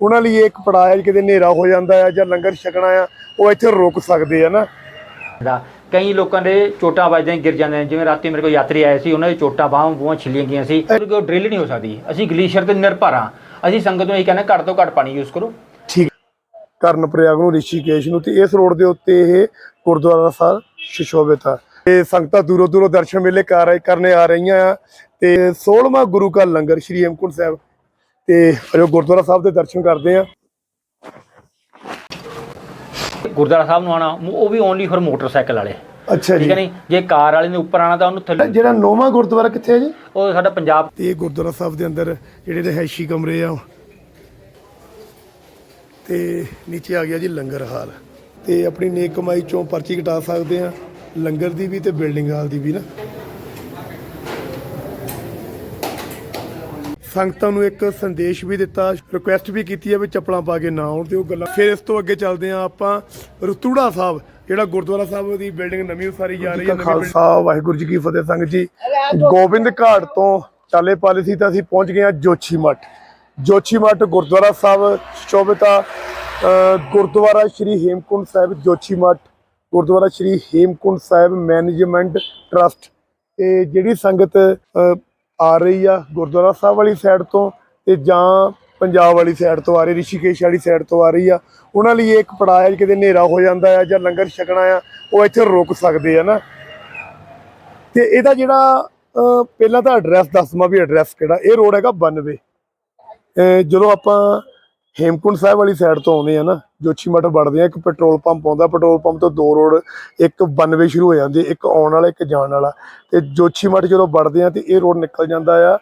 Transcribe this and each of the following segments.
ਉਹਨਾਂ ਲਈ ਇਹ ਇੱਕ ਪੜਾਅ ਹੈ ਕਿਤੇ ਹਨੇਰਾ ਹੋ ਜਾਂਦਾ ਹੈ ਜਾਂ ਲੰਗਰ ਛਕਣਾ ਆ ਉਹ ਇੱਥੇ ਰੁਕ ਸਕਦੇ ਆ ਨਾ। ਕਈ ਲੋਕਾਂ ਦੇ ਚੋਟਾਂ ਵੱਜਦੀਆਂ ਗਿਰ ਜਾਂਦੇ ਜਿਵੇਂ ਰਾਤੀ ਮੇਰੇ ਕੋਲ ਯਾਤਰੀ ਆਏ ਸੀ ਉਹਨਾਂ ਦੀ ਚੋਟਾਂ ਬਾਹਾਂ ਬੂਹਾਂ ਛਿੱਲੀਆਂ ਗਈਆਂ ਸੀ ਕਿਉਂਕਿ ਉਹ ਡਰਿਲ ਨਹੀਂ ਹੋ ਸਕਦੀ। ਅਸੀਂ ਗਲੇਸ਼ੀਅਰ ਤੇ ਨਿਰਭਰ ਹਾਂ। ਅਸੀਂ ਸੰਗਤ ਨੂੰ ਇਹ ਕਹਿੰਦੇ ਘੱਟ ਤੋਂ ਘੱਟ ਪਾਣੀ ਯੂਜ਼ ਕਰੋ। ਠੀਕ। ਕਰਨ ਪ੍ਰਯਾਗ ਨੂੰ ਰਿਸ਼ੀਕੇਸ਼ ਨੂੰ ਤੇ ਇਸ ਰੋਡ ਦੇ ਉੱਤੇ ਇਹ ਗੁਰਦੁਆਰਾ ਸਾਹਿਬ ਸ਼ਿਸ਼ੋਭਿਤ ਆ। ਤੇ ਸੰਗਤਾਂ ਦੂਰੋਂ ਦੂਰੋਂ ਦਰਸ਼ਨ ਮੇਲੇ ਕਰ ਰਹੇ ਕਰਨੇ ਆ ਰਹੀਆਂ ਆ। ਤੇ 16ਵਾਂ ਗੁਰੂ ਕਾ ਲੰਗਰ ਸ਼੍ਰੀ ਹੇਮਕੁੰਟ ਸਾਹਿਬ ਤੇ ਜੋ ਗੁਰਦੁਆਰਾ ਸਾਹਿਬ ਦੇ ਦਰਸ਼ਨ ਕਰਦੇ ਆ। ਗੁਰਦੁਆਰਾ ਸਾਹਿਬ ਨੂੰ ਆਣਾ ਉਹ ਵੀ ਓਨਲੀ ਫॉर ਮੋਟਰਸਾਈਕਲ ਵਾਲੇ। ਅੱਛਾ ਠੀਕ ਜੀ। ਹੈ ਨਹੀਂ? ਜੇ ਕਾਰ ਵਾਲੇ ਨੇ ਉੱਪਰ ਆਣਾ ਤਾਂ ਉਹਨੂੰ ਥੱਲੇ ਜਿਹੜਾ ਨੌਵਾਂ ਗੁਰਦੁਆਰਾ ਕਿੱਥੇ ਹੈ ਜੀ? ਉਹ ਸਾਡਾ ਪੰਜਾਬ ਤੇ ਗੁਰਦੁਆਰਾ ਸਾਹਿਬ ਦੇ ਅੰਦਰ ਜਿਹੜੇ ਰਿਹਾਇਸ਼ੀ ਕਮਰੇ ਆ ਤੇ ਨੀਚੇ ਆ ਗਿਆ ਜੀ ਲੰਗਰ ਹਾਲ। ਤੇ ਆਪਣੀ ਨੇਕ ਕਮਾਈ ਚੋਂ ਪਰਚੀ ਕਟਾ ਸਕਦੇ ਆ ਲੰਗਰ ਦੀ ਵੀ ਤੇ ਬਿਲਡਿੰਗ ਹਾਲ ਦੀ ਵੀ ਨਾ। ਸੰਗਤਾਂ ਨੂੰ ਇੱਕ ਸੰਦੇਸ਼ ਵੀ ਦਿੱਤਾ ਰਿਕੁਐਸਟ ਵੀ ਕੀਤੀ ਹੈ ਵੀ ਚੱਪਲਾਂ ਪਾ ਕੇ ਨਾ ਆਉਣ ਤੇ ਉਹ ਗੱਲਾਂ। ਫਿਰ ਇਸ ਤੋਂ ਅੱਗੇ ਚੱਲਦੇ ਆ ਆਪਾਂ ਰਤੂੜਾ ਸਾਹਿਬ ਜਿਹੜਾ ਗੁਰਦੁਆਰਾ ਸਾਹਿਬ ਦੀ ਬਿਲਡਿੰਗ ਨਵੀਂ ਉਸਾਰੀ ਜਾ ਰਹੀ ਹੈ ਖਾਲਸਾ ਵਾਹਿਗੁਰੂ ਜੀ ਕੀ ਫਤਿਹ ਸੰਗਤ ਜੀ। ਗੋਬਿੰਦ ਘਾਟ ਤੋਂ ਚਾਲੇ ਪਾਲੇ ਸੀ ਤਾਂ ਅਸੀਂ ਪਹੁੰਚ ਗਏ ਆ ਜੋਛੀ ਮੱਠ। ਜੋਛੀ ਮੱਠ ਗੁਰਦੁਆਰਾ ਸਾਹਿਬ ਸ਼ੋਭਿਤਾ Gurdwara Shri Hemkunt Sahib Joshimath Gurdwara Shri Hemkunt Sahib management trust ਤੇ ਜਿਹੜੀ ਸੰਗਤ ਆ ਰਹੀ ਆ ਗੁਰਦੁਆਰਾ ਸਾਹਿਬ ਵਾਲੀ ਸਾਈਡ ਤੋਂ ਤੇ ਜਾਂ ਪੰਜਾਬ ਵਾਲੀ ਸਾਈਡ ਤੋਂ ਆ ਰਹੀ, ਰਿਸ਼ੀਕੇਸ਼ ਵਾਲੀ ਸਾਈਡ ਤੋਂ ਆ ਰਹੀ ਆ। ਉਹਨਾਂ ਲਈ ਇਹ ਇੱਕ ਪੜਾਅ ਹੈ, ਕਿਤੇ ਹਨੇਰਾ ਹੋ ਜਾਂਦਾ ਆ ਜਾਂ ਲੰਗਰ ਛਕਣਾ ਆ, ਉਹ ਇੱਥੇ ਰੁਕ ਸਕਦੇ ਆ ਨਾ। ਤੇ ਇਹਦਾ ਜਿਹੜਾ ਪਹਿਲਾਂ ਤਾਂ ਐਡਰੈਸ ਦੱਸਵਾਂ ਵੀ ਐਡਰੈਸ ਕਿਹੜਾ, ਇਹ ਰੋਡ ਹੈਗਾ 92 ਜਦੋਂ ਆਪਾਂ ਹੇਮਕੁੰਟ ਸਾਹਿਬ ਵਾਲੀ ਸਾਈਡ ਤੋਂ ਆਉਂਦੇ ਆ ਨਾ, ਜੋਸ਼ੀ ਮਠ ਵੜਦੇ ਆ, ਇੱਕ ਪੈਟਰੋਲ ਪੰਪ ਆਉਂਦਾ ਪੈਟਰੋਲ ਪੰਪ ਤੋਂ ਦੋ ਰੋਡ ਇੱਕ 92 ਸ਼ੁਰੂ ਹੋ ਜਾਂਦੇ, ਇੱਕ ਆਉਣ ਵਾਲਾ, ਇੱਕ ਜਾਣ ਵਾਲਾ। ਤੇ ਜੋਸ਼ੀ ਮਠ ਜਦੋਂ ਵੜਦੇ ਆ ਤੇ ਇਹ ਰੋਡ ਨਿਕਲ ਜਾਂਦਾ ਆ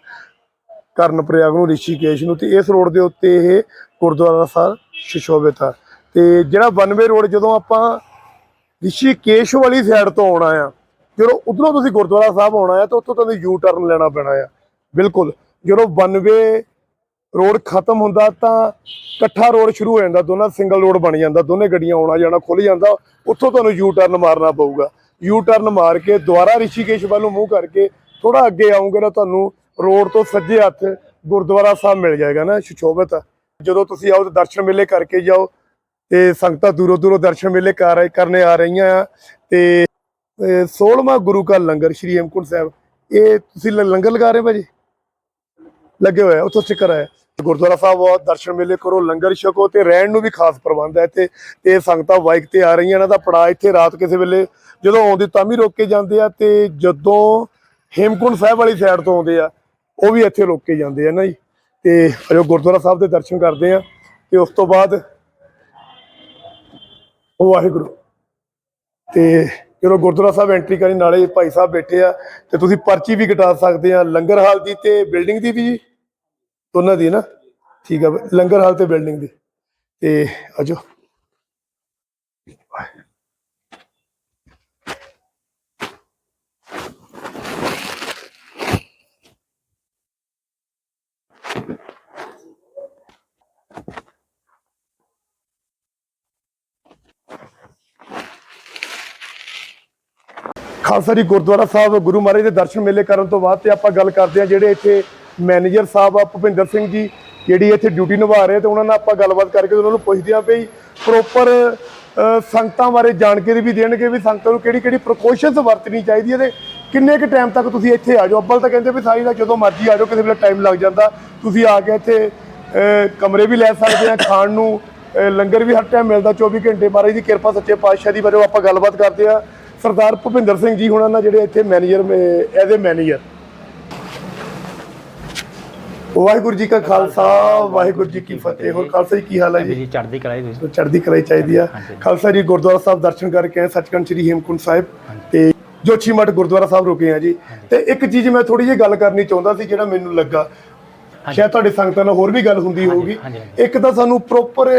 ਕਰਨ ਪ੍ਰਯਾਗ ਨੂੰ, ਰਿਸ਼ੀਕੇਸ਼ ਨੂੰ, ਤੇ ਇਸ ਰੋਡ ਦੇ ਉੱਤੇ ਇਹ ਗੁਰਦੁਆਰਾ ਸਾਹਿਬ ਸ਼ਿਸ਼ੋਭਿਤ ਆ। ਤੇ ਜਿਹੜਾ 92 ਰੋਡ ਜਦੋਂ ਆਪਾਂ ਰਿਸ਼ੀਕੇਸ਼ ਵਾਲੀ ਸਾਈਡ ਤੋਂ ਆਉਣਾ ਆ, ਜਦੋਂ ਉਧਰੋਂ ਤੁਸੀਂ ਗੁਰਦੁਆਰਾ ਸਾਹਿਬ ਆਉਣਾ ਆ, ਤਾਂ ਉੱਥੋਂ ਤੁਹਾਨੂੰ ਯੂ ਟਰਨ ਲੈਣਾ ਪੈਣਾ ਆ। ਬਿਲਕੁਲ, ਜਦੋਂ 92 ਰੋਡ ਖਤਮ ਹੁੰਦਾ ਤਾਂ ਇਕੱਠਾ ਰੋਡ ਸ਼ੁਰੂ ਹੋ ਜਾਂਦਾ, ਦੋਨਾਂ ਸਿੰਗਲ ਰੋਡ ਬਣ ਜਾਂਦਾ, ਦੋਨੇ ਗੱਡੀਆਂ ਆਉਣਾ ਜਾਣਾ ਖੁੱਲ ਜਾਂਦਾ, ਉੱਥੋਂ ਤੁਹਾਨੂੰ ਯੂ ਟਰਨ ਮਾਰਨਾ ਪਊਗਾ। ਯੂ ਟਰਨ ਮਾਰ ਕੇ ਦੁਬਾਰਾ ਰਿਸ਼ੀਕੇਸ਼ ਵੱਲ ਨੂੰ ਮੂੰਹ ਕਰਕੇ ਥੋੜਾ ਅੱਗੇ ਆਉਂਗੇ ਨਾ ਤੁਹਾਨੂੰ ਰੋਡ ਤੋਂ ਸੱਜੇ ਹੱਥ ਗੁਰਦੁਆਰਾ ਸਾਹਿਬ ਮਿਲ ਜਾਏਗਾ ਨਾ, ਸ਼ਿਸ਼ੋਭਿਤ। ਜਦੋਂ ਤੁਸੀਂ ਆਓ ਤਾਂ ਦਰਸ਼ਨ ਮੇਲੇ ਕਰਕੇ ਜਾਓ ਤੇ ਸੰਗਤਾਂ ਦੂਰੋਂ ਦੂਰੋਂ ਦਰਸ਼ਨ ਮੇਲੇ ਕਰ ਰਹੇ ਕਰਨੇ ਆ ਰਹੀਆਂ ਆ। ਤੇ 16ਵਾਂ ਗੁਰੂ ਕਾ ਲੰਗਰ, ਸ਼੍ਰੀ ਹੇਮਕੁੰਟ ਸਾਹਿਬ। ਇਹ ਤੁਸੀਂ ਲ- ਲੰਗਰ ਲਗਾ ਰਹੇ ਭਾਜੀ? ਲੱਗੇ ਹੋਏ ਆ, ਉੱਥੋਂ ਚੱਕਰ ਆਇਆ ਗੁਰਦੁਆਰਾ ਸਾਹਿਬ ਆਓ ਦਰਸ਼ਨ ਮੇਲੇ ਕਰੋ, ਲੰਗਰ ਛਕੋ ਤੇ ਰਹਿਣ ਨੂੰ ਵੀ ਖਾਸ ਪ੍ਰਬੰਧ ਹੈ ਇੱਥੇ। ਤੇ ਸੰਗਤਾਂ ਬਾਈਕ ਤੇ ਆ ਰਹੀਆਂ ਇਹਨਾਂ ਦਾ ਪੜਾ ਇੱਥੇ ਰਾਤ ਕਿਸੇ ਵੇਲੇ ਜਦੋਂ ਆਉਂਦੇ ਤਾਂ ਵੀ ਰੋਕ ਕੇ ਜਾਂਦੇ ਆ ਤੇ ਜਦੋਂ ਹੇਮਕੁੰਟ ਸਾਹਿਬ ਵਾਲੀ ਸਾਈਡ ਤੋਂ ਆਉਂਦੇ ਆ, ਉਹ ਵੀ ਇੱਥੇ ਰੋਕ ਕੇ ਜਾਂਦੇ ਆ, ਨਾ ਜੀ? ਤੇ ਅਜੋ ਗੁਰਦੁਆਰਾ ਸਾਹਿਬ ਦੇ ਦਰਸ਼ਨ ਕਰਦੇ ਆ ਤੇ ਉਸ ਤੋਂ ਬਾਅਦ ਉਹ ਵਾਹਿਗੁਰੂ। ਤੇ ਜਦੋਂ ਗੁਰਦੁਆਰਾ ਸਾਹਿਬ ਐਂਟਰੀ ਕਰੀ, ਨਾਲੇ ਭਾਈ ਸਾਹਿਬ ਬੈਠੇ ਆ ਤੇ ਤੁਸੀਂ ਪਰਚੀ ਵੀ ਕਟਾ ਸਕਦੇ ਆ, ਲੰਗਰ ਹਾਲ ਦੀ ਤੇ ਬਿਲਡਿੰਗ ਦੀ ਵੀ ਜੀ ਦੀ ਨਾ, ਠੀਕ ਆ, ਲੰਗਰ ਹਾਲ ਤੇ ਬਿਲਡਿੰਗ ਦੀ। ਤੇ ਆਜੋ ਖਾਲਸਾ ਜੀ ਗੁਰਦੁਆਰਾ ਸਾਹਿਬ ਗੁਰੂ ਮਹਾਰਾਜ ਦੇ ਦਰਸ਼ਨ ਮੇਲੇ ਕਰਨ ਤੋਂ ਬਾਅਦ ਤੇ ਆਪਾਂ ਗੱਲ ਕਰਦੇ ਆ ਜਿਹੜੇ ਇੱਥੇ ਮੈਨੇਜਰ ਸਾਹਿਬ ਆ, ਭੁਪਿੰਦਰ ਸਿੰਘ ਜੀ, ਜਿਹੜੀ ਇੱਥੇ ਡਿਊਟੀ ਨਿਭਾ ਰਹੇ ਤੇ ਉਹਨਾਂ ਨਾਲ ਆਪਾਂ ਗੱਲਬਾਤ ਕਰਕੇ ਉਹਨਾਂ ਨੂੰ ਪੁੱਛਦੇ ਆ ਵੀ ਪ੍ਰੋਪਰ ਸੰਗਤਾਂ ਬਾਰੇ ਜਾਣਕਾਰੀ ਵੀ ਦੇਣਗੇ ਵੀ ਸੰਗਤਾਂ ਨੂੰ ਕਿਹੜੀ ਕਿਹੜੀ ਪ੍ਰੀਕਾਸ਼ਨਸ ਵਰਤਣੀ ਚਾਹੀਦੀ ਹੈ ਤੇ ਕਿੰਨੇ ਕੁ ਟਾਈਮ ਤੱਕ ਤੁਸੀਂ ਇੱਥੇ ਆ ਜਾਓ। ਅੱਬਲ ਤਾਂ ਕਹਿੰਦੇ ਵੀ ਸਾਰੀ ਦਾ ਜਦੋਂ ਮਰਜ਼ੀ ਆ ਜਾਓ, ਕਿਸੇ ਵੇਲੇ ਟਾਈਮ ਲੱਗ ਜਾਂਦਾ। ਤੁਸੀਂ ਆ ਕੇ ਇੱਥੇ ਕਮਰੇ ਵੀ ਲੈ ਸਕਦੇ ਆ, ਖਾਣ ਨੂੰ ਲੰਗਰ ਵੀ ਹਰ ਟਾਈਮ ਮਿਲਦਾ 24 ਘੰਟੇ। ਮਹਾਰਾਜ ਦੀ ਕਿਰਪਾ ਸੱਚੇ ਪਾਤਸ਼ਾਹ ਦੀ ਵਜੋਂ ਆਪਾਂ ਗੱਲਬਾਤ ਕਰਦੇ ਆ। ਸਰਦਾਰ ਭੁਪਿੰਦਰ ਸਿੰਘ ਜੀ ਹੁਣਾਂ ਨਾਲ ਜਿਹੜੇ ਇੱਥੇ manager as a manager Waheguru ji ਕਾ ਖਾਲਸਾ ਵਾਹਿਗੁਰੂ ਜੀ ਕੀ ਫਤਿਹ। ਹੋਰ ਖਾਲਸਾ ਜੀ ਕੀ ਹਾਲ ਹੈ ਜੀ? ਜੀ ਚੜ੍ਹਦੀ ਕਲਾਈ ਤੁਸੀਂ। ਚੜ੍ਹਦੀ ਕਲਾਈ ਚਾਹੀਦੀ ਆ। ਖਾਲਸਾ ਜੀ ਗੁਰਦੁਆਰਾ ਸਾਹਿਬ ਦਰਸ਼ਨ ਕਰਕੇ ਆਏ ਸੱਚਖੰਡ ਸ੍ਰੀ ਹੇਮਕੁੰਟ ਸਾਹਿਬ। ਤੇ ਜੋਸ਼ੀ ਮਠ ਗੁਰਦੁਆਰਾ ਸਾਹਿਬ ਰੁਕੇ ਆ ਜੀ। ਤੇ ਇੱਕ ਚੀਜ਼ ਮੈਂ ਥੋੜੀ ਜਿਹੀ ਗੱਲ ਕਰਨੀ ਚਾਹੁੰਦਾ ਸੀ ਜਿਹੜਾ ਮੈਨੂੰ ਲੱਗਾ। ਸ਼ਾਇਦ ਤੁਹਾਡੇ ਸੰਗਤਾਂ ਨਾਲ ਹੋਰ ਵੀ ਗੱਲ ਹੁੰਦੀ ਹੋਊਗੀ। ਇੱਕ ਤਾਂ ਸਾਨੂੰ ਪ੍ਰੋਪਰ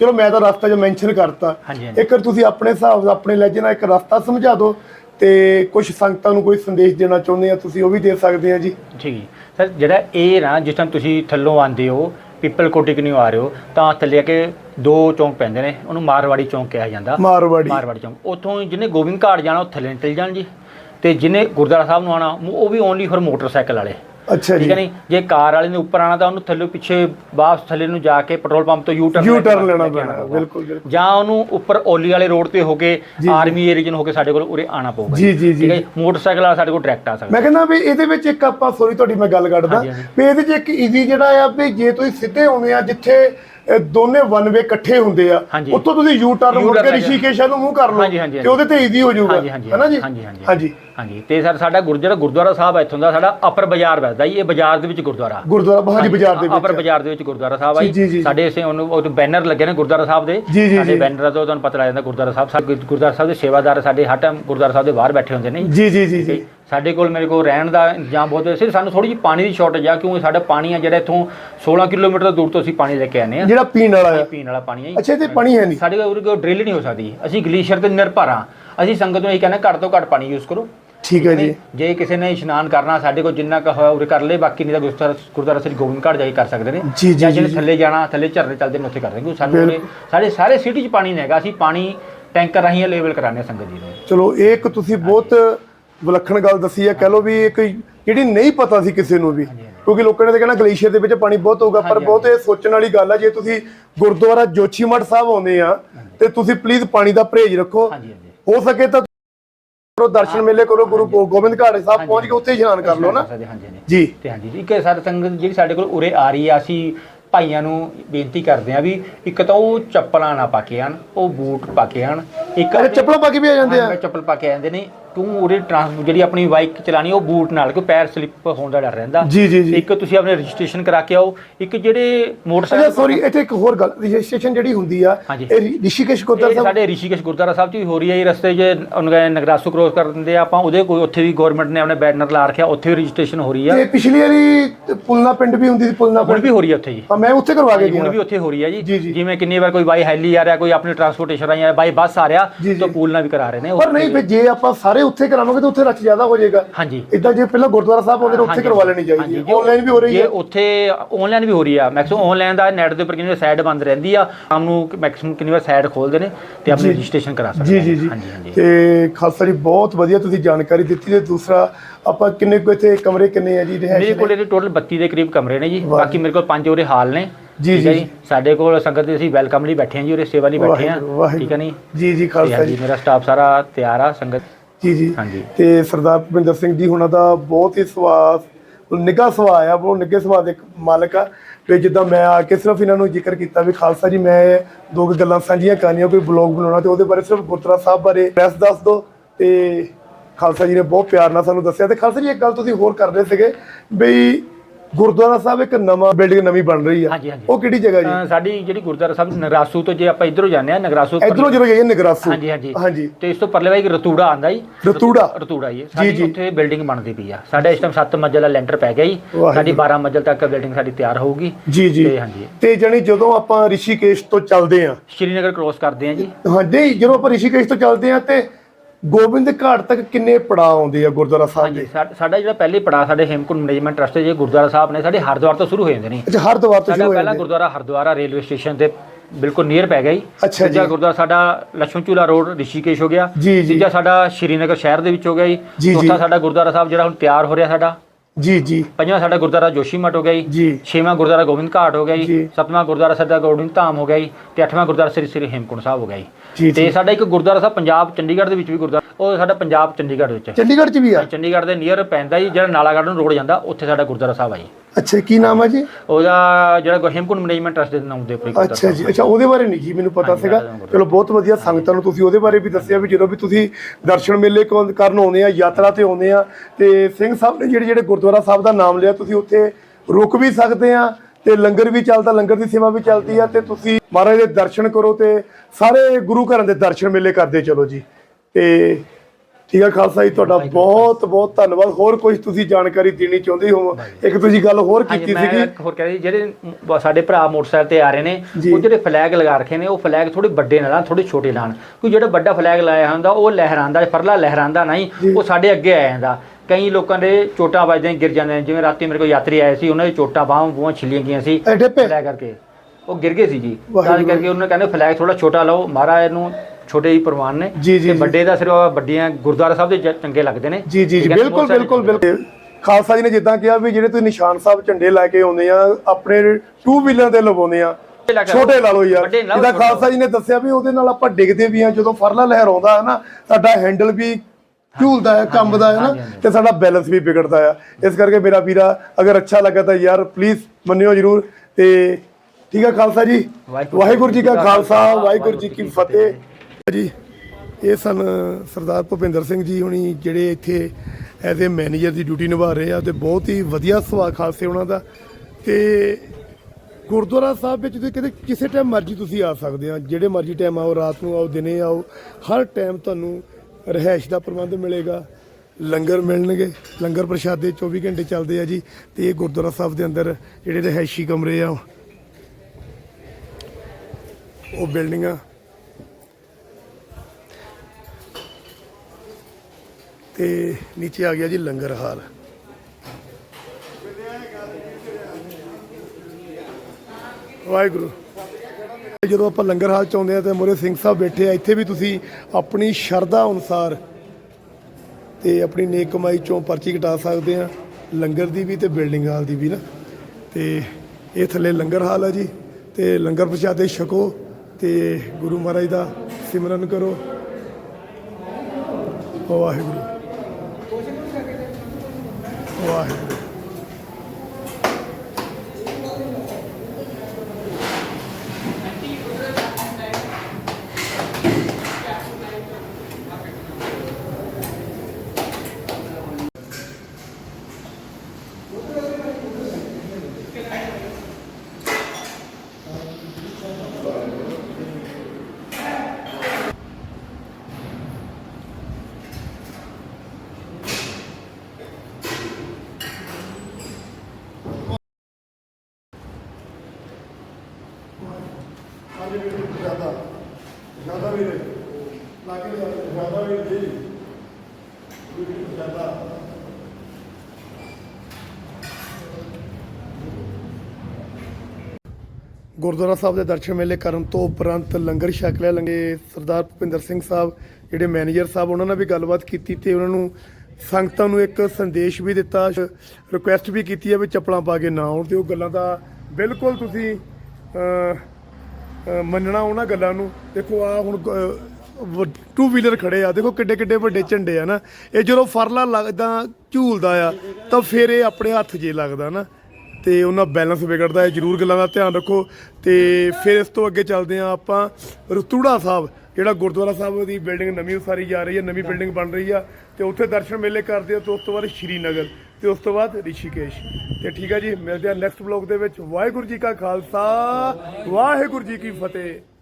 ਚਲੋ ਮੈਂ ਤਾਂ ਰਸਤਾ ਜੋ ਮੈਂਸ਼ਨ ਕਰਤਾ। ਇੱਕ ਤੁਸੀਂ ਆਪਣੇ ਹਿਸਾਬ ਨਾਲ ਆਪਣੇ ਲਹਿਜੇ ਨਾਲ ਇੱਕ ਰਸਤਾ ਸਮਝਾ ਦਿਓ। ਤੇ ਕੁਝ ਸੰਗਤਾਂ ਨੂੰ ਕੋਈ ਸੰਦੇਸ਼ ਦੇਣਾ ਚਾਹੁੰਦੇ ਆ ਤੁਸੀਂ ਉਹ ਵੀ ਦੇ ਸਕਦੇ ਆ ਜੀ। ਠੀਕ ਸਰ ਜਿਹੜਾ ਇਹ ਨਾ ਜਿਸ ਟਾਈਮ ਤੁਸੀਂ ਥੱਲੋਂ ਆਉਂਦੇ ਹੋ ਪੀਪਲ ਕੋਟੀ ਕਿਨਿਓ ਆ ਰਹੇ ਹੋ ਤਾਂ ਥੱਲੇ ਆ ਕੇ ਦੋ ਚੌਂਕ ਪੈਂਦੇ ਨੇ ਉਹਨੂੰ ਮਾਰਵਾੜੀ ਚੌਂਕ ਕਿਹਾ ਜਾਂਦਾ। ਮਾਰਵਾੜੀ। ਮਾਰਵਾੜੀ ਚੌਂਕ। ਉੱਥੋਂ ਜਿਹਨੇ ਗੋਬਿੰਦ ਘਾਟ ਜਾਣਾ ਉਹ ਥੱਲੇ ਨਿਕਲ ਜਾਣ ਜੀ। ਤੇ ਜਿਹਨੇ ਗੁਰਦੁਆਰਾ ਸਾਹਿਬ ਨੂੰ ਆਣਾ ਉਹ ਵੀ ਓਨਲੀ ਫॉर ਮੋਟਰਸਾਈਕਲ ਵਾਲੇ। ਅੱਛਾ ਠੀਕ ਜੀ। ਹੈ ਨਹੀਂ ਜੇ ਕਾਰ ਵਾਲੇ ਨੇ ਉੱਪਰ ਆਣਾ ਤਾਂ ਉਹਨੂੰ ਥੱਲੇ ਪਿੱਛੇ ਵਾਪਸ ਥੱਲੇ ਨੂੰ ਜਾ ਕੇ ਪੈਟਰੋਲ ਪੰਪ ਤੋਂ ਯੂ ਟਰਨ ਯੂ ਟਰਨ ਲੈਣਾ ਪੈਣਾ ਬਿਲਕੁਲ ਬਿਲਕੁਲ। ਜਾਂ ਉਹਨੂੰ ਉੱਪਰ ਓਲੀ ਵਾਲੇ ਰੋਡ ਤੇ ਹੋ ਕੇ ਆਰਮੀ ਏਰੀਆ ਨੂੰ ਹੋ ਕੇ ਸਾਡੇ ਕੋਲ ਉਰੇ ਆਣਾ ਪਊਗਾ ਜੀ ਜੀ। ਜੀ ਠੀਕ? ਮੋਟਰਸਾਈਕਲ ਵਾਲਾ ਸਾਡੇ ਕੋਲ ਡਾਇਰੈਕਟ ਆ ਸਕਦਾ। ਮੈਂ ਕਹਿੰਦਾ ਵੀ ਇਹਦੇ ਵਿੱਚ ਇੱਕ ਆਪਾਂ ਸੋਰੀ ਤੁਹਾਡੀ ਮੈਂ ਗੱਲ ਕੱਢਦਾ। ਵੀ ਇਹਦੇ 'ਚ ਇੱਕ ਈਜ਼ੀ ਜਿਹੜਾ ਆ ਵੀ ਜੇ ਤੁਸੀਂ ਸਿੱਧੇ ਆਉਂਦੇ ਆ ਜਿੱਥੇ ਅ, ਦੋਨੇ ਵਨ ਵੇ ਇਕੱਠੇ ਹੁੰਦੇ ਆ। ਹਾਂਜੀ। ਉੱਥੋਂ ਤੁਸੀਂ ਯੂ ਟਰਨ ਮੁੜ ਕੇ ਰਿਸ਼ੀਕੇਸ਼ ਨੂੰ ਮੂੰਹ ਕਰ ਲਓ ਹਾਂਜੀ, ਹਾਂਜੀ, ਤੇ ਉਹਦੇ ਤੇ ਈਜ਼ੀ ਹੋ ਜਾਊਗਾ। ਹਾਂਜੀ ਹਾਂਜੀ ਹੈਨਾ ਜੀ? ਹਾਂਜੀ ਹਾਂਜੀ। ਹਾਂਜੀ। ਹਾਂਜੀ। ਤੇ ਸਰ ਸਾਡਾ ਗੁਰ ਜਿਹੜਾ ਗੁਰਦੁਆਰਾ ਸਾਹਿਬ ਇੱਥੋਂ ਦਾ ਸਾਡਾ ਅਪਰ ਬਾਜ਼ਾਰ ਵੱਜਦਾ ਜੀ ਇਹ ਬਾਜ਼ਾਰ ਦੇ ਵਿੱਚ ਗੁਰਦੁਆਰਾ। ਗੁਰਦੁਆਰਾ ਬਹਾਜੀ ਬਾਜ਼ਾਰ ਦੇ ਅਪਰ ਵਿੱਚ। ਬਾਜ਼ਾਰ ਦੇ ਵਿੱਚ ਗੁਰਦੁਆਰਾ ਸਾਹਿਬ ਆ ਜੀ, ਜੀ, ਜੀ। ਸਾਡੇ ਇਸੇ ਉਹਨੂੰ ਉਹ ਬੈਨਰ ਲੱਗੇ ਨੇ ਗੁਰਦੁਆਰਾ ਸਾਹਿਬ ਦੇ। ਸਾਡੇ। ਬੈਨਰਾਂ ਤੋਂ ਤੁਹਾਨੂੰ ਪਤਾ ਲੱਗ ਜਾਂਦਾ ਗੁਰਦੁਆਰਾ ਸਾਹਿਬ ਗੁਰਦੁਆਰਾ ਸਾਹਿਬ ਦੇ ਸੇਵਾਦਾਰ ਸਾਡੇ ਹਰ ਟਾਈਮ ਗੁਰਦੁਆਰਾ ਸਾਹਿਬ ਦੇ ਬਾਹਰ ਬੈਠੇ ਹੁੰਦੇ ਨੇ ਜੀ। ਜੀ ਜੀ ਜੀ ਸਾਡੇ ਕੋਲ ਮੇਰੇ ਕੋਲ ਰਹਿਣ ਦਾ ਇੰਤਜ਼ਾਮ ਬਹੁਤ ਹੈ ਸਿਰ ਸਾਨੂੰ ਥੋੜੀ ਜਿਹੀ ਪਾਣੀ ਦੀ ਸ਼ਾਰਟੇਜ ਆ ਕਿਉਂਕਿ ਸਾਡਾ ਪਾਣੀ ਆ ਜਿਹੜਾ ਇੱਥੋਂ 16 ਕਿਲੋਮੀਟਰ ਦੂਰ ਤੋਂ ਅਸੀਂ ਪਾਣੀ ਲੈ ਕੇ ਆਨੇ ਆ ਜਿਹੜਾ ਪੀਣ ਵਾਲਾ ਆ ਪੀਣ ਵਾਲਾ ਪਾਣੀ ਹੈ। ਅੱਛਾ ਇਹਦੇ ਪਾਣੀ ਹੈ ਨਹੀਂ। ਸਾਡੇ ਕੋਲ ਡਰਿਲ ਨਹੀਂ ਹੋ ਸਕਦੀ। ਅਸੀਂ ਗਲੇਸ਼ੀਅਰ ਤੇ ਨਿਰਭਰ ਹਾਂ ਅਸੀਂ ਸੰਗਤ ਨੂੰ ਇਹ ਕਹਿੰਦੇ ਘੱਟ ਤੋਂ ਘੱਟ ਪਾਣੀ ਯੂਜ਼ ਕਰੋ। ਠੀਕ ਹੈ ਜੀ। ਜੇ ਕਿਸੇ ਨੇ ਇਸ਼ਨਾਨ ਕਰਨਾ ਸਾਡੇ ਕੋਲ ਜਿੰਨਾ ਕੁ ਹੋਇਆ ਉਰੇ ਕਰ ਲੇ ਬਾਕੀ ਨਹੀਂ ਤਾਂ ਗੁਰਦੁਆਰਾ ਗੁਰਦੁਆਰਾ ਸ੍ਰੀ ਗੋਬਿੰਦ ਘਾਟ ਜਾ ਕੇ ਕਰ ਸਕਦੇ ਨੇ। ਜੀ, ਜੀ, ਜਾਂ ਜੀ, ਜਿਹਨੇ ਥੱਲੇ ਜਾਣਾ ਥੱਲੇ ਝਰਨੇ ਚੱਲਦੇ ਨੇ ਉੱਥੇ ਕਰ ਦੇਣਗੇ। ਸਾਨੂੰ ਸਾਡੇ ਸਾਰੇ ਸਿਟੀ 'ਚ ਪਾਣੀ ਨਹੀਂ ਹੈਗਾ। ਅਸੀਂ ਪਾਣੀ ਟੈਂਕਰ ਰਾਹੀਂ ਕਰਾਉਂਦੇ ਹਾਂ ਸੰਗਤ ਜੀ ਨੂੰ। ਚਲੋ ਇੱਕ ਤੁਸੀਂ ਬਹੁਤ ਵਿਲੱਖਣ ਗੱਲ ਦੱਸੀ ਹੈ ਕਹ ਲਓ ਵੀ ਇੱਕ ਜਿਹੜੀ ਨਹੀਂ ਪਤਾ ਸੀ ਕਿਸੇ ਨੂੰ ਵੀ ਕਿਉਂਕਿ ਲੋਕਾਂ ਨੇ ਤਾਂ ਕਹਿਣਾ ਗਲੇਸ਼ੀਅਰ ਦੇ ਵਿੱਚ ਪਾਣੀ ਬਹੁਤ ਹੋਊਗਾ ਪਰ ਬਹੁਤ ਇਹ ਸੋਚਣ ਵਾਲੀ ਗੱਲ ਹੈ ਜੇ ਤੁਸੀਂ ਗੁਰਦੁਆਰਾ ਜੋਸ਼ੀਮਠ ਸਾਹਿਬ ਆਉਂਦੇ ਆ ਤੇ ਤੁਸੀਂ ਪਲੀਜ਼ ਪਾਣੀ ਦਾ ਪਰਹੇਜ਼ ਰੱਖੋ। ਹੋ ਸਕੇ ਤਾਂ ਕਰੋ ਦਰਸ਼ਨ ਮੇਲੇ ਕਰੋ ਗੁਰੂ ਗੋਬਿੰਦ ਘਾਟ ਸਾਹਿਬ ਪਹੁੰਚ ਕੇ ਉੱਥੇ ਇਸ਼ਨਾਨ ਕਰ ਲਓ ਨਾ। ਜੀ। ਤੇ ਹਾਂਜੀ ਜੀ, ਇੱਕ ਸਾਡੀ ਸੰਗਤ ਜਿਹੜੀ ਸਾਡੇ ਕੋਲ ਉਰੇ ਆ ਰਹੀ ਆ ਅਸੀਂ ਭਾਈਆਂ ਨੂੰ ਬੇਨਤੀ ਕਰਦੇ ਆ ਵੀ ਇੱਕ ਤਾਂ ਉਹ ਚੱਪਲਾਂ ਨਾ ਪਾ ਕੇ ਆਣ ਉਹ ਬੂਟ ਪਾ ਕੇ ਆਣ ਇੱਕ ਚੱਪਲਾਂ ਪਾ ਕੇ ਵੀ ਆ ਜਾਂਦੇ ਆ? ਚੱਪਲ ਪਾ ਕੇ ਆ ਜਾਂਦੇ ਨੇ ਤੂੰ ਉਰੇ ਟਰਾਂਸ ਜਿਹੜੀ ਆਪਣੀ ਬਾਈਕ ਚਲਾਣੀ ਉਹ ਬੂਟ ਨਾਲ ਕਿ ਪੈਰ ਸਲਿੱਪ ਹੋਣ ਦਾ ਡਰ ਰਹਿੰਦਾ। ਜੀ ਜੀ ਜੀ। ਇੱਕ ਤੁਸੀਂ ਆਪਣੇ ਰਜਿਸਟ੍ਰੇਸ਼ਨ ਕਰਾ ਕੇ ਆਓ ਇੱਕ ਜਿਹੜੇ ਮੋਟਰਸਾਈਕਲ ਸੌਰੀ ਇੱਥੇ ਇੱਕ ਹੋਰ ਗੱਲ ਰਜਿਸਟ੍ਰੇਸ਼ਨ ਜਿਹੜੀ ਹੁੰਦੀ ਆ। ਇਹ ਰਿਸ਼ੀਕੇਸ਼ ਗੁਰਦੁਆਰਾ ਸਾਹਿਬ ਸਾਡੇ ਰਿਸ਼ੀਕੇਸ਼ ਗੁਰਦੁਆਰਾ ਸਾਹਿਬ 'ਚ ਵੀ ਹੋ ਰਹੀ ਹੈ ਇਹ ਰਸਤੇ 'ਚ ਉਹਨਾਂ ਨਗਰਾਸੂ ਕ੍ਰੋਸ ਕਰ ਦਿੰਦੇ ਆ ਆਪਾਂ ਉਹਦੇ ਕੋਈ ਉੱਥੇ ਵੀ ਗਵਰਨਮੈਂਟ ਨੇ ਆਪਣੇ ਬੈਨਰ ਲਾ ਰੱਖਿਆ ਉੱਥੇ ਵੀ ਰਜਿਸਟ੍ਰੇਸ਼ਨ ਹੋ ਰਹੀ ਆ। ਤੇ ਪਿਛਲੀ ਵਾਰੀ ਪੁਲਨਾ ਪਿੰਡ ਵੀ ਹੁੰਦੀ ਸੀ ਪੁਲਨਾ ਪਿੰਡ। ਵੀ ਹੋ ਰਹੀ ਹੈ ਉੱਥੇ ਜੀ। ਹਾਂ ਮੈਂ ਉੱਥੇ ਕਰਵਾ ਕੇ ਹੁਣ ਗਿਆ। ਵੀ ਉੱਥੇ ਹੋ ਰਹੀ ਹੈ ਜੀ। ਜਿਵੇਂ ਕਿੰਨੀ ਵਾਰ ਕੋਈ ਬਾਈ ਹੈਲੀ ਆ ਰਿਹਾ ਕੋਈ ਆਪਣੀ ਟਰਾਂਸਪੋਰਟੇਸ਼ਨ ਰਾਹੀਂ ਆ ਬਾਈ ਬੱਸ ਆ ਰਿਹਾ। ਤਾਂ ਪੂਲ ਨਾਲ ਵੀ ਕਰਾ ਰਹੇ ਨੇ। ਪਰ ਨਹੀਂ ਜੇ ਆਪਾਂ ਸਾਰੇ ਉੱਥੇ ਕਰਾਵਾਂਗੇ ਤਾਂ ਉੱਥੇ ਰਸ਼ ਜ਼ਿਆਦਾ ਹੋ ਜਾਏਗਾ। ਹਾਂਜੀ। ਇਦਾਂ ਜੇ ਪਹਿਲਾਂ ਗੁਰਦੁਆਰਾ ਸਾਹਿਬ ਆਉਂਦੇ ਨੇ ਉੱਥੇ ਕਰਵਾ ਲੈਣੀ ਚਾਹੀਦੀ ਹੈ। ਆਨਲਾਈਨ ਵੀ ਹੋ ਰਹੀ ਜੇ ਹੈ। ਉੱਥੇ ਆਨਲਾਈਨ ਵੀ ਹੋ ਰਹੀ ਆ। ਮੈਕਸਿਮਮ ਆਨਲਾਈਨ ਦਾ ਨੈਟ ਦੇ ਉੱਪਰ ਕਿੰਨੀ ਵਾਰ ਸਾਈਡ ਬੰਦ ਰਹਿੰਦੀ ਆ ਸ਼ਾਮ ਨੂੰ ਮੈਕਸਿਮਮ ਕਿੰਨੀ ਵਾਰ ਸਾਈਡ ਖੋਲਦੇ ਨੇ ਤੇ ਆਪਣੀ ਰਜਿਸਟ੍ਰੇਸ਼ਨ ਕਰਾ ਸਕਦੇ ਜੀ। ਜੀ ਜੀ। ਤੇ ਖਾਲਸਾ ਜੀ ਬਹੁਤ ਵਧੀਆ ਤੁਸੀਂ ਜਾਣਕਾਰੀ ਦਿੱਤੀ ਤੇ ਦੂਸਰਾ ਆਪਾਂ ਕਿੰਨੇ ਕੁ ਇੱਥੇ ਕਮਰੇ ਕਿੰਨੇ ਆ ਜੀ ਮੇਰੇ ਰਿਹਾਇਸ਼ ਕੋਲ ਇਹਦੇ ਟੋਟਲ 32 ਦੇ ਕਰੀਬ ਕਮਰੇ ਨੇ ਜੀ। ਬਾਕੀ ਮੇਰੇ ਕੋਲ ਪੰਜ ਉਰੇ ਹਾਲ ਨੇ। ਜੀ, ਜੀ। ਸਾਡੇ ਕੋਲ ਸੰਗਤ ਦੇ ਅਸੀਂ ਵੈਲਕਮ ਲਈ ਬੈਠੇ ਹਾਂ ਜੀ ਉਰੇ ਸੇਵਾ ਲਈ ਬੈਠੇ ਹਾਂ। ਠੀਕ ਹੈ ਨਹੀਂ ਜੀ ਜੀ ਖਾਲਸਾ ਜੀ। ਮੇਰਾ ਸਟਾਫ ਸਾਰਾ ਤਿਆਰ ਆ ਸੰਗਤ ਜੀ ਜੀ? ਹਾਂਜੀ। ਤੇ ਸਰਦਾਰ ਭੁਪਿੰਦਰ ਸਿੰਘ ਜੀ ਹੁਣਾਂ ਦਾ ਬਹੁਤ ਹੀ ਸੁਭਾਅ ਨਿੱਘਾ ਸੁਭਾਅ ਆ ਬਹੁਤ ਨਿੱਘੇ ਸੁਭਾਅ ਦੇ ਮਾਲਕ ਆ। ਤੇ ਜਿੱਦਾਂ ਮੈਂ ਆ ਕੇ ਸਿਰਫ ਇਹਨਾਂ ਨੂੰ ਜ਼ਿਕਰ ਕੀਤਾ ਵੀ ਖਾਲਸਾ ਜੀ ਮੈਂ ਦੋ ਕੁ ਗੱਲਾਂ ਸਾਂਝੀਆਂ ਕਰਨੀਆਂ ਕੋਈ ਬਲੌਗ ਬਣਾਉਣਾ ਤੇ ਉਹਦੇ ਬਾਰੇ ਸਿਰਫ ਗੁਰਦੁਆਰਾ ਸਾਹਿਬ ਬਾਰੇ ਪ੍ਰੈਸ ਦੱਸ ਦਿਓ। ਤੇ ਖਾਲਸਾ ਜੀ ਨੇ ਬਹੁਤ ਪਿਆਰ ਨਾਲ ਸਾਨੂੰ ਦੱਸਿਆ। ਤੇ ਖਾਲਸਾ ਜੀ ਇੱਕ ਗੱਲ ਤੁਸੀਂ ਹੋਰ ਕਰ ਰਹੇ ਸੀਗੇ ਬਈ ਗੁਰਦੁਆਰਾ ਸਾਹਿਬ ਇੱਕ ਨਵਾਂ ਬਿਲਡਿੰਗ ਨਵੀਂ ਬਣ ਰਹੀ ਆ। ਹਾਂਜੀ, ਹਾਂਜੀ। ਉਹ ਕਿਹੜੀ ਜਗ੍ਹਾ ਜੀ? ਅਹ ਸਾਡੀ ਜਿਹੜੀ ਗੁਰਦੁਆਰਾ ਸਾਹਿਬ ਨਗਰਾਸੂ ਤੋਂ ਜੇ ਆਪਾਂ ਇਧਰੋਂ ਜਾਂਦੇ ਆ ਨਗਰਾਸੂ ਇਧਰੋਂ ਜਦੋਂ ਜਾਈਏ ਨਿਗਰਾਸੂ। ਹਾਂਜੀ ਹਾਂਜੀ। ਹਾਂਜੀ। ਤੇ ਇਸ ਤੋਂ ਪਰਲੇ ਵਾਈ ਰਤੂੜਾ ਆਂਦਾ ਜੀ। ਰਤੂੜਾ। ਰਤੂੜਾ ਜੀ। ਜੀ, ਸਾਡੀ ਜੀ। ਉੱਥੇ ਬਿਲਡਿੰਗ ਬਣਦੀ ਪਈ ਆ। ਸਾਡਾ ਇਸ ਟਾਈਮ 7 ਮੰਜ਼ਿਲ ਦਾ ਲੈਂਟਰ ਪੈ ਗਿਆ ਜੀ। ਵਾਹਿਗੁਰੂ। ਸਾਡੀ 12 ਮੰਜ਼ਿਲ ਤੱਕ ਬਿਲਡਿੰਗ ਸਾਡੀ ਤਿਆਰ ਹੋਊਗੀ। ਜੀ ਜੀ। ਤੇ ਹਾਂਜੀ। ਤੇ ਜਣੀ ਜਦੋਂ ਆਪਾਂ ਰਿਸ਼ੀਕੇਸ਼ ਤੋਂ ਚੱਲਦੇ ਆ ਸ਼੍ਰੀਨਗਰ ਕ੍ਰੋਸ ਕਰਦੇ ਆ ਜੀ। ਹਾਂਜੀ ਜਦੋਂ ਆਪਾਂ ਰਿਸ਼ੀਕੇਸ਼ ਤੋਂ ਚੱਲਦੇ ਆ ਤੇ ਗੋਬਿੰਦ ਘਾਟ ਤੱਕ ਕਿੰਨੇ ਪੜਾਅ ਆਉਂਦੇ ਆ ਗੁਰਦੁਆਰਾ ਸਾਹਿਬ ਦੇ? ਸਾਡਾ ਜਿਹੜਾ ਪਹਿਲੇ ਪੜਾਅ ਸਾਡੇ ਹੇਮਕੁੰਟ ਮੈਨੇਜਮੈਂਟ ਟਰਸਟ ਦੇ ਗੁਰਦੁਆਰਾ ਸਾਹਿਬ ਨੇ ਸਾਡੇ ਹਰਿਦੁਆਰ ਤੋਂ ਸ਼ੁਰੂ ਹੋ ਜਾਂਦੇ ਨੇ। ਅੱਛਾ ਹਰ ਤੋਂ ਸਾਡਾ ਸ਼ੁਰੂ ਪਹਿਲਾ ਗੁਰਦੁਆਰਾ ਹਰਿਦੁਆਰਾ ਰੇਲਵੇ ਸਟੇਸ਼ਨ ਦੇ ਬਿਲਕੁਲ ਨੀਅਰ ਪੈ ਗਿਆ ਅੱਛਾ ਜੀ। ਗੁਰਦੁਆਰਾ ਸਾਡਾ ਲక్ష్ਮਣ ਚੂਲਾ ਰੋਡ ਰਿਸ਼ੀਕੇਸ਼ ਹੋ ਗਿਆ। ਜੀ, ਜੀ। ਤੀਜਾ ਸਾਡਾ ਸ਼੍ਰੀਨਗਰ ਸ਼ਹਿਰ ਦੇ ਵਿੱਚ ਹੋ ਗਿਆ ਜੀ, ਜੀ ਜੀ। ਸਾਡਾ ਗੁਰਦੁਆਰਾ ਸਾਹਿਬ ਜਿਹੜਾ ਹੁਣ ਤਿਆਰ ਹੋ ਰਿਹਾ ਸਾਡਾ। ਜੀ ਜੀ। ਪੰਜਵਾਂ ਸਾਡਾ ਗੁਰਦੁਆਰਾ ਜੋਸ਼ੀ ਮਠ ਹੋ ਗਿਆ ਜੀ। ਛੇਵਾਂ ਗੁਰਦੁਆਰਾ ਗੋਬਿੰਦ ਘਾਟ ਹੋ ਗਿਆ ਜੀ। ਸੱਤਵਾਂ ਗੁਰਦੁਆਰਾ ਸਾਡਾ ਗੋਬਿੰਦ ਧਾਮ ਹੋ ਗਿਆ ਜੀ। ਤੇ ਅੱਠਵਾਂ ਗੁਰਦੁਆਰਾ ਸ੍ਰੀ ਸ੍ਰੀ ਹੇਮਕੁੰਟ ਸਾਹਿਬ ਹੋ ਗਿਆ ਜੀ। ਜੀ। ਤੇ ਸਾਡਾ ਇੱਕ ਗੁਰਦੁਆਰਾ ਸਾਹਿਬ ਪੰਜਾਬ ਚੰਡੀਗੜ੍ਹ ਦੇ ਵਿੱਚ ਵੀ ਗੁਰਦੁਆਰਾ ਉਹ ਸਾਡਾ ਪੰਜਾਬ ਚੰਡੀਗੜ੍ਹ ਵਿੱਚ। ਹੈ। ਚੰਡੀਗੜ੍ਹ ਚ ਵੀ ਆ? ਚੰਡੀਗੜ੍ਹ ਦੇ ਨੀਅਰ ਪੈਂਦਾ ਜੀ ਜਿਹੜਾ ਨਾਲਾਗੜ੍ਹ ਨੂੰ ਰੋਡ ਜਾਂਦਾ ਉੱਥੇ ਸਾਡਾ ਗੁਰਦੁਆਰਾ ਸਾਹਿਬ ਆ ਜੀ। ਅੱਛਾ ਕੀ ਨਾਮ ਆ ਜੀ? ਉਹਦਾ ਜਿਹੜਾ ਹੇਮਕੁੰਟ ਮੈਨੇਜਮੈਂਟ ਟਰਸਟ ਦੇ ਨਾਮ ਦੇ ਉੱਪਰ ਹੀ ਗੁਰਦੁਆਰਾ ਅੱਛਾ ਜੀ ਅੱਛਾ ਉਹਦੇ ਬਾਰੇ ਨਹੀਂ ਜੀ ਮੈਨੂੰ ਪਤਾ ਸੀਗਾ। ਚਲੋ ਬਹੁਤ ਵਧੀਆ ਸੰਗਤਾਂ ਨੂੰ ਤੁਸੀਂ ਉਹਦੇ ਬਾਰੇ ਵੀ ਦੱਸਿਆ ਵੀ ਜਦੋਂ ਵੀ ਤੁਸੀਂ ਦਰਸ਼ਨ ਮੇਲੇ ਕੋਲ ਕਰਨ ਆਉਂਦੇ ਆ ਯਾਤਰਾ ਤੇ ਆਉਂਦੇ ਆ ਤੇ ਸਿੰਘ ਸਾਹਿਬ ਨੇ ਜਿਹੜੇ ਜਿਹੜੇ ਗੁਰਦੁਆਰਾ ਸਾਹਿਬ ਦਾ ਨਾਮ ਲਿਆ ਤੁਸੀਂ ਉੱਥੇ ਰੁਕ ਵੀ ਸਕਦੇ ਆ ਤੇ ਲੰਗਰ ਵੀ ਚੱਲਦਾ ਲੰਗਰ ਦੀ ਸੇਵਾ ਵੀ ਚੱਲਦੀ ਆ ਤੇ ਤੁਸੀਂ ਮਹਾਰਾਜ ਦੇ ਦਰਸ਼ਨ ਕਰੋ ਤੇ ਸਾਰੇ ਗੁਰੂ ਘਰਾਂ ਦੇ ਦਰਸ਼ਨ ਮੇਲੇ ਕਰਦੇ ਚਲੋ ਜੀ। ਤੇ ਠੀਕ ਆ ਖਾਲਸਾ ਜੀ ਤੁਹਾਡਾ ਬਹੁਤ ਬਹੁਤ ਧੰਨਵਾਦ। ਹੋਰ ਕੁਝ ਤੁਸੀਂ ਜਾਣਕਾਰੀ ਦੇਣੀ ਚਾਹੁੰਦੇ ਹੋ? ਇੱਕ ਤੁਸੀਂ ਗੱਲ ਹੋਰ ਕੀਤੀ ਸੀਗੀ। ਹੋਰ ਕਹਿ ਰਹੀ ਜਿਹੜੇ ਸਾਡੇ ਭਰਾ ਮੋਟਰਸਾਈਕਲ ਤੇ ਆ ਰਹੇ ਨੇ। ਉਹ ਜਿਹੜੇ ਫਲੈਗ ਲਗਾ ਰੱਖੇ ਨੇ ਉਹ ਫਲੈਗ ਥੋੜੇ ਵੱਡੇ ਨਾ ਲਾਣ ਥੋੜੇ ਛੋਟੇ ਲਾਣ ਕੋਈ ਜਿਹੜਾ ਵੱਡਾ ਫਲੈਗ ਲਾਇਆ ਹੁੰਦਾ ਉਹ ਲਹਿਰਾਂਦਾ ਫਰਲਾ ਲਹਿਰਾਂਦਾ ਨਹੀਂ ਉਹ ਸਾਡੇ ਅੱਗੇ ਆ ਜਾਂਦਾ। ਕਈ ਲੋਕਾਂ ਦੇ ਚੋਟਾਂ ਵੱਜਦੀਆਂ ਗਿਰ ਜਾਂਦੇ ਨੇ। ਜਿਵੇਂ ਰਾਤੀ ਮੇਰੇ ਕੋਲ ਯਾਤਰੀ ਆਏ ਸੀ ਉਹਨਾਂ ਦੀ ਚੋਟਾਂ ਬਾਹਾਂ ਬੂਹਾਂ ਛਿੱਲੀਆਂ ਗਈਆਂ ਸੀ ਐਡੇ ਫਲੈਗ ਕਰਕੇ। ਉਹ ਗਿਰ ਗਏ ਸੀ ਜੀ। ਤਾਂ ਵਾਹਿਗੁਰੂ। ਕਰਕੇ ਉਹਨਾਂ ਕਹਿੰਦੇ ਫਲੈਗ ਥੋੜਾ ਛੋਟਾ ਲਾਓ। ਮਹਾਰਾਜ ਨੂੰ ਛੋਟੇ ਹੀ ਪ੍ਰਵਾਨ ਨੇ। ਜੀ, ਜੀ, ਤੇ ਜੀ। ਵੱਡੇ ਦਾ ਸਿਰਫ ਵੱਡੀਆਂ ਗੁਰਦੁਆਰਾ ਸਾਹਿਬ ਦੇ ਚੰਗੇ ਲੱਗਦੇ ਨੇ। ਜੀ ਜੀ ਜੀ। ਠੀਕ ਹੈ, ਬਿਲਕੁਲ ਬਹੁਤ ਸਾਰੇ ਬਿਲਕੁਲ ਬਿਲਕੁਲ। ਖਾਲਸਾ ਜੀ ਨੇ ਜਿੱਦਾਂ ਕਿਹਾ ਵੀ ਜਿਹੜੇ ਤੁਸੀਂ ਨਿਸ਼ਾਨ ਸਾਹਿਬ ਝੰਡੇ ਲੈ ਕੇ ਆਉਂਦੇ ਆ ਆਪਣੇ ਟੂ ਵੀਲਰ ਤੇ ਲਵਾਉਂਦੇ ਆ। ਲਾ ਕੇ ਛੋਟੇ ਲਾ ਲਓ ਯਾਰ। ਵੱਡੇ ਜਿੱਦਾਂ ਛੋਟੇ। ਖਾਲਸਾ ਜੀ ਨੇ ਦੱਸਿਆ ਵੀ ਉਹਦੇ ਨਾਲ ਆਪਾਂ ਡਿੱਗਦੇ ਵੀ ਆ। ਜਦੋਂ ਫਰਲਾ ਲਹਿਰਾਉਂਦਾ ਹੈ ਨਾ ਸਾਡਾ ਹੈਂਡਲ ਵੀ ਝੂਲਦਾ ਹੈ ਕੰਬਦਾ ਹੈ ਨਾ ਤੇ ਸਾਡਾ ਬੈਲੈਂਸ ਵੀ ਵਿਗੜਦਾ ਆ। ਇਸ ਕਰਕੇ ਮੇਰਾ ਵੀਰਾ ਅਗਰ ਅੱਛਾ ਲੱਗਾ ਤਾਂ ਯਾਰ ਪਲੀਜ਼ ਮੰਨਿਓ ਜਰੂਰ। ਤੇ ਠੀਕ ਹੈ ਖਾਲਸਾ ਜੀ? ਵਾਹਿਗੁਰੂ ਜੀ ਕਾ ਖਾਲਸਾ ਵਾਹਿਗੁਰੂ ਜੀ ਕੀ ਫਤਿਹ। ਜੀ ਇਹ ਸਨ ਸਰਦਾਰ ਭੁਪਿੰਦਰ ਸਿੰਘ ਜੀ ਹੁਣੀ ਜਿਹੜੇ ਇੱਥੇ ਐਜ਼ ਅ ਮੈਨੇਜਰ ਦੀ ਡਿਊਟੀ ਨਿਭਾ ਰਹੇ ਆ ਤੇ ਬਹੁਤ ਹੀ ਵਧੀਆ ਸੁਭਾਅ ਖਾਲਸੇ ਉਹਨਾਂ ਦਾ। ਤੇ ਗੁਰਦੁਆਰਾ ਸਾਹਿਬ ਵਿੱਚ ਤੁਸੀਂ ਕਿਤੇ ਕਿਸੇ ਟਾਈਮ ਮਰਜ਼ੀ ਤੁਸੀਂ ਆ ਸਕਦੇ ਆ। ਜਿਹੜੇ ਮਰਜ਼ੀ ਟਾਈਮ ਆਓ ਰਾਤ ਨੂੰ ਆਓ ਦਿਨੇ ਆਓ ਹਰ ਟਾਈਮ ਤੁਹਾਨੂੰ ਰਹਿائش ਦਾ ਪ੍ਰਬੰਧ ਮਿਲੇਗਾ, ਲੰਗਰ ਮਿਲਣਗੇ, ਲੰਗਰ ਪ੍ਰਸ਼ਾਦੇ 24 ਘੰਟੇ ਚੱਲਦੇ ਆ ਜੀ, ਤੇ ਇਹ ਗੁਰਦੁਆਰਾ ਸਾਹਿਬ ਦੇ ਅੰਦਰ ਜਿਹੜੇ ਰਹਿائشੀ ਕਮਰੇ ਆ, ਉਹ ਬਿਲਡਿੰਗਾਂ। ਤੇ ਨੀਚੇ ਆ ਗਿਆ ਜੀ ਲੰਗਰ ਹਾਲ। ਵਾਹਿਗੁਰੂ। ਜਦੋਂ ਆਪਾਂ ਲੰਗਰ ਹਾਲ ਚ ਆਉਂਦੇ ਆ ਤੇ ਮੋਰੇ ਸਿੰਘ ਸਾਹਿਬ ਬੈਠੇ ਆ, ਇੱਥੇ ਵੀ ਤੁਸੀਂ ਆਪਣੀ ਸ਼ਰਧਾ ਅਨੁਸਾਰ ਤੇ ਆਪਣੀ ਨੇਕ ਕਮਾਈ ਚੋਂ ਪਰਚੀ ਕਟਾ ਸਕਦੇ ਆ, ਲੰਗਰ ਦੀ ਵੀ ਤੇ ਬਿਲਡਿੰਗ ਹਾਲ ਦੀ ਵੀ ਨਾ। ਤੇ ਇਹ ਥੱਲੇ ਲੰਗਰ ਹਾਲ ਆ ਜੀ, ਤੇ ਲੰਗਰ ਪ੍ਰਸ਼ਾਦੇ ਛਕੋ ਤੇ ਗੁਰੂ ਮਹਾਰਾਜ ਦਾ ਸਿਮਰਨ ਕਰੋ। ਵਾਹਿਗੁਰੂ। ਵਾਹਿਗੁਰੂ। ਗੁਰਦੁਆਰਾ ਸਾਹਿਬ ਦੇ ਦਰਸ਼ਨ ਮੇਲੇ ਕਰਨ ਤੋਂ ਉਪਰੰਤ ਲੰਗਰ ਛਕ ਲਿਆ। ਲੰਗੇ ਸਰਦਾਰ ਭੁਪਿੰਦਰ ਸਿੰਘ ਸਾਹਿਬ, ਜਿਹੜੇ ਮੈਨੇਜਰ ਸਾਹਿਬ, ਉਹਨਾਂ ਨਾਲ ਵੀ ਗੱਲਬਾਤ ਕੀਤੀ ਤੇ ਉਹਨਾਂ ਨੂੰ ਸੰਗਤਾਂ ਨੂੰ ਇੱਕ ਸੰਦੇਸ਼ ਵੀ ਦਿੱਤਾ ਰਿਕੁਐਸਟ ਵੀ ਕੀਤੀ ਹੈ ਵੀ ਚੱਪਲਾਂ ਪਾ ਕੇ ਨਾ ਆਉਣ ਤੇ ਉਹ ਗੱਲਾਂ ਦਾ ਬਿਲਕੁਲ ਤੁਸੀਂ ਮੰਨਣਾ ਉਹਨਾਂ ਗੱਲਾਂ ਨੂੰ। ਦੇਖੋ ਆ ਹੁਣ ਟੂ ਵੀਲਰ ਖੜੇ ਆ। ਦੇਖੋ ਕਿੱਡੇ ਕਿੱਡੇ ਵੱਡੇ ਝੰਡੇ ਆ ਨਾ। ਇਹ ਜਦੋਂ ਫਰਲਾ ਲੱਗਦਾ, ਝੂਲਦਾ ਆ, ਤਾਂ ਫਿਰ ਇਹ ਆਪਣੇ ਹੱਥ ਜੇ ਲੱਗਦਾ ਨਾ। ਤੇ ਉਹਨਾਂ ਬੈਲੈਂਸ ਵਿਗੜਦਾ ਹੈ, ਜਰੂਰ ਗੱਲਾਂ ਦਾ ਧਿਆਨ ਰੱਖੋ। ਤੇ ਫਿਰ ਇਸ ਤੋਂ ਅੱਗੇ ਚੱਲਦੇ ਆ ਆਪਾਂ। ਰਤੂੜਾ ਸਾਹਿਬ, ਜਿਹੜਾ ਗੁਰਦੁਆਰਾ ਸਾਹਿਬ ਦੀ ਬਿਲਡਿੰਗ ਨਵੀਂ ਉਸਾਰੀ ਜਾ ਰਹੀ ਹੈ, ਨਵੀਂ ਬਿਲਡਿੰਗ ਬਣ ਰਹੀ ਆ। ਤੇ ਉੱਥੇ ਦਰਸ਼ਨ ਮੇਲੇ ਕਰਦੇ ਆ, ਤੇ ਉਸ ਤੋਂ ਬਾਅਦ ਸ਼੍ਰੀਨਗਰ, ਤੇ ਉਸ ਤੋਂ ਬਾਅਦ ਰਿਸ਼ੀਕੇਸ਼। ਤੇ ਠੀਕ ਆ ਜੀ, ਮਿਲਦੇ ਆ ਨੈਕਸਟ ਬਲੌਗ ਦੇ ਵਿੱਚ। ਵਾਹਿਗੁਰੂ ਜੀ ਕਾ ਖਾਲਸਾ, ਵਾਹਿਗੁਰੂ ਜੀ ਕੀ ਫਤਿਹ।